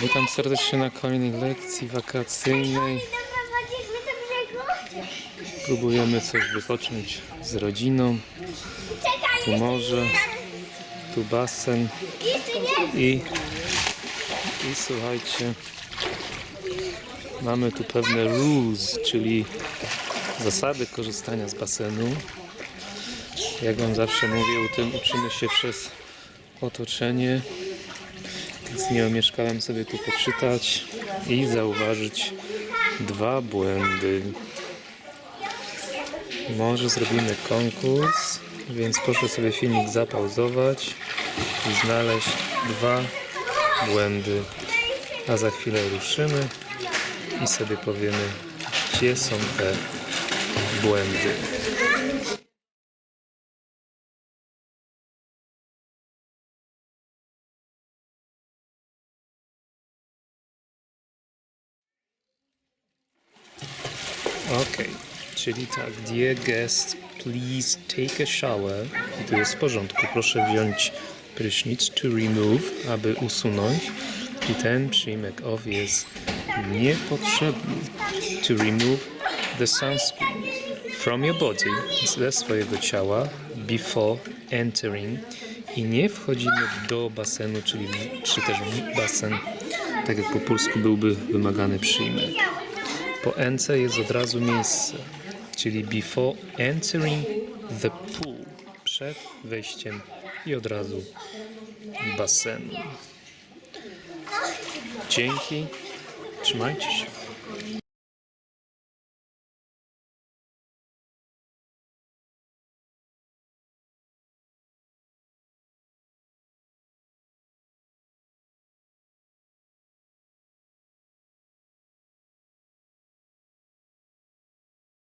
Witam serdecznie na kolejnej lekcji wakacyjnej. Próbujemy coś wypocząć z rodziną. Tu morze, tu basen i, i słuchajcie, mamy tu pewne rules, czyli zasady korzystania z basenu. Jak Wam zawsze mówię, u tym uczymy się przez otoczenie, więc nie omieszkałem sobie tu poczytać i zauważyć dwa błędy. Może zrobimy konkurs, więc proszę sobie filmik zapauzować i znaleźć dwa błędy. A za chwilę ruszymy i sobie powiemy, gdzie są te błędy. Ok, czyli tak, dear guest, please take a shower. I jest w porządku, proszę wziąć prysznic to remove, aby usunąć. I ten przyjmek off jest niepotrzebny. To remove the sunscreen from your body, ze swojego ciała, before entering. I nie wchodzimy do basenu, czyli czy też w basen, tak jak po polsku byłby wymagany przyjmek. Po NC jest od razu miejsce, czyli before entering the pool, przed wejściem i od razu basenu. Dzięki, trzymajcie się.